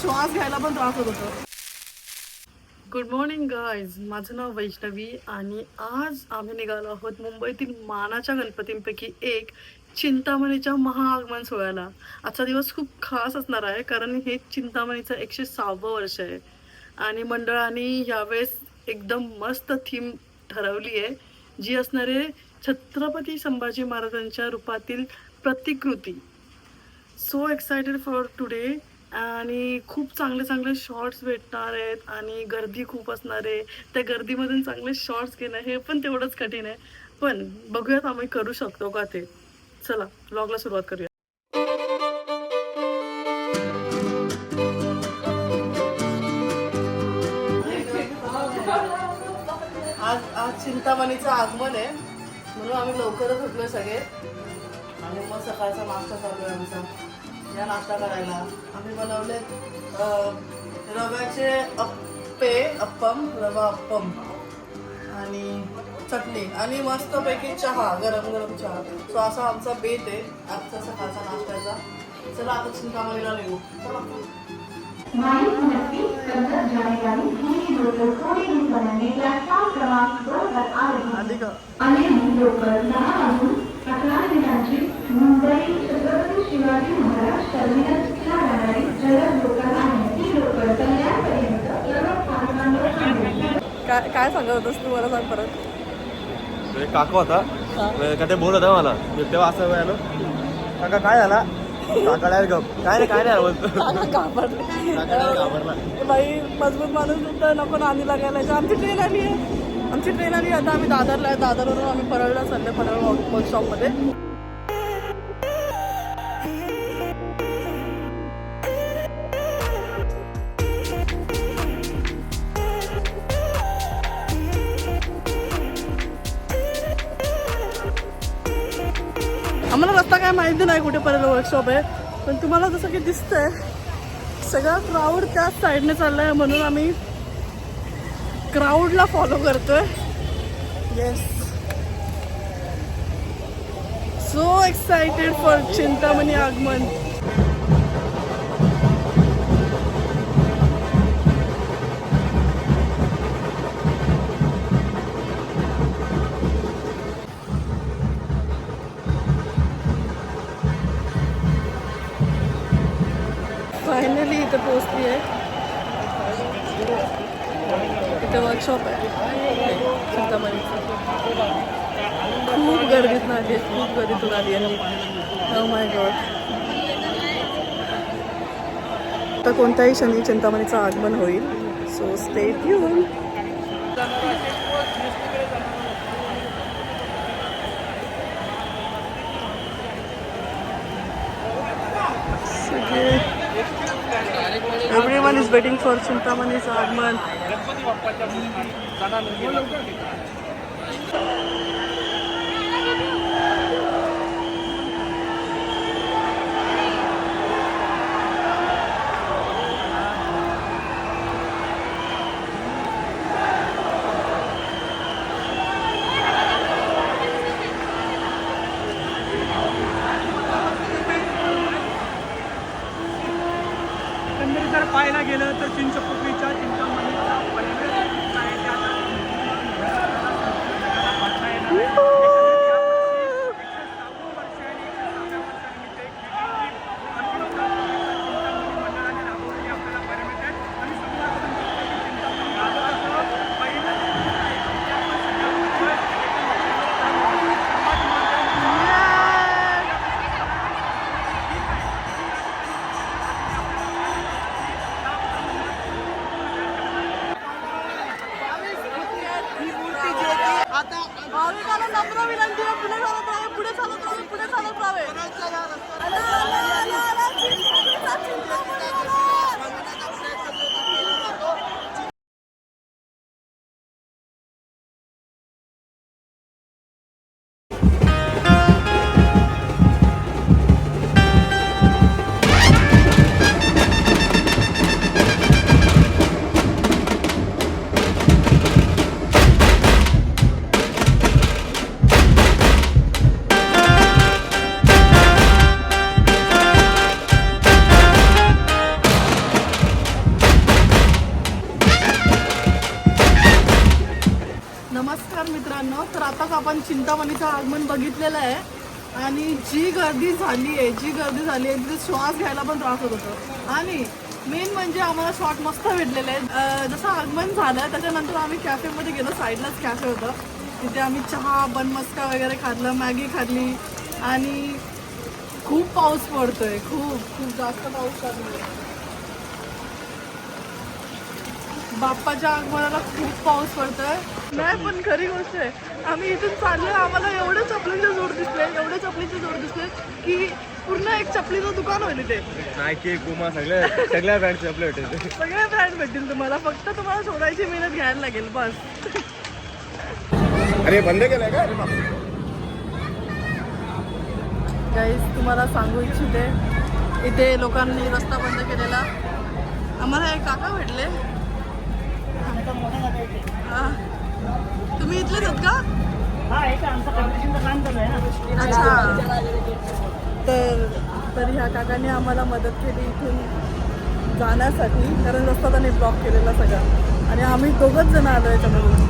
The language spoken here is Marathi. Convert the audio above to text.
श्वास घ्यायला पण त्रास होत होतो. गुड मॉर्निंग गाईज माझं नाव वैष्णवी आणि आज आम्ही निघालो आहोत मुंबईतील मानाच्या गणपतींपैकी एक चिंतामणीच्या महाआगमन सोहळ्याला. आजचा दिवस खूप खास असणार आहे कारण हे चिंतामणीचं एकशे सहावं वर्ष आहे. आणि मंडळाने यावेळेस एकदम मस्त थीम ठरवली आहे जी असणारे छत्रपती संभाजी महाराजांच्या रूपातील प्रतिकृती. सो एक्सायटेड फॉर टुडे आणि खूप चांगले चांगले शॉर्ट्स भेटणार आहेत आणि गर्दी खूप असणार आहे. त्या गर्दीमधून चांगले शॉर्ट्स घेणं हे पण तेवढंच कठीण आहे. पण बघूयात आम्ही करू शकतो का ते. चला ब्लॉगला सुरुवात करूया. आज आज चिंतामणीचं आगमन आहे. म्हणून आम्ही लवकरच उठलो सगळे. आणि मग सकाळचा नाश्ता चालू आहे आमचा. या नाश्ता करायला. आम्ही बनवले रव्याचे अप्पे अप्पम रवा अप्पम आणि चटणी आणि मस्तपैकी चहा गरम गरम चहा. सो असा आमचा बेत आहे आजचा सकाळचा नाश्त्याचा. चला आता चिंतामणीला निघू चला. मुंबई छत्रपती शिवाजी महाराज टर्मिनसला जाणारी जलद लोकल आहे ती लोकल कल्याणपर्यंत सर्व स्थानकांवर थांबेल काय काय सांगत होतस तू? मला सांग परत. काका होता. का ते बोलत होता मला. मी तेव्हा असं आलो काका काय झाला? काका डायरेक्ट गप. काय रे काय घाबरले. direct घाबरला. बाई मजबूत माणूस तर नको नांदी लागायला आमची ट्रेन आली आहे. आमची ट्रेन आली आता आम्ही दादरला आहे. दादरवरून आम्ही परळला चाललो परळ वर्कशॉपमध्ये माहिती नाही कुठेपर्यंत वर्कशॉप आहे. पण तुम्हाला जसं की दिसतंय सगळा क्राऊड त्याच साईडने चाललाय म्हणून आम्ही क्राऊडला फॉलो करतोय. Yes so excited for Chintamani आगमन. फायनली इथं पोचली आहे इथं वर्कशॉप आहे चिंतामणीचं खूप गर्दीतून आली आहे खूप गर्दीतून आली आहे माय गॉड तर कोणत्याही क्षणी चिंतामणीचं आगमन होईल सो स्टे ट्यून सगळे Everyone is waiting for Chintamani's agman. गेलं तर चिंचपूर भाविकांना नम्र विनंती आहे पुढे चालत राहावे पुढे चालत राहावे पुढे चालत राहावे. नमस्कार मित्रांनो. तर आताच आपण चिंतामणीचं आगमन बघितलेलं आहे. आणि जी गर्दी झाली आहे जी गर्दी झाली आहे तिथे श्वास घ्यायला पण त्रास होत होतो. आणि मेन म्हणजे आम्हाला शॉट मस्त भेटलेले आहेत. जसं आगमन झालं त्याच्यानंतर आम्ही कॅफेमध्ये गेलो. साईडलाच कॅफे होतं. तिथे आम्ही चहा बनमस्का वगैरे खाल्लं मॅगी खाल्ली. आणि खूप पाऊस पडतोय. खूप खूप जास्त पाऊस चालू आहे बाप्पाच्या आगमनाला खूप पाऊस पडतोय. नाही पण खरी गोष्ट आहे. आम्ही इथून चाललो आम्हाला एवढे चपलीचे जोड दिसले एवढे चपलीचे जोड दिसले की पूर्ण एक चपलीचं दुकान होईल इथे. नायकी कुमा सगळ्या सगळ्या ब्रँडचे आपले होते. सगळे ब्रँड भेटतील तुम्हाला फक्त तुम्हाला शोधायची मेहनत घ्यायला लागेल बस. अरे बंद केलंय का? अरे बाप. गाईज तुम्हाला सांगू इच्छिते इथे लोकांनी रस्ता बंद केलेला. आम्हाला एक काका भेटले. हा. तुम्ही इथलेच आहेत का? अच्छा. तर तर ह्या काकाने आम्हाला मदत केली इथून जाण्यासाठी कारण रस्ता त्यांनी ब्लॉक केलेला सगळा. आणि आम्ही दोघंच जण आलो याच्यामधून.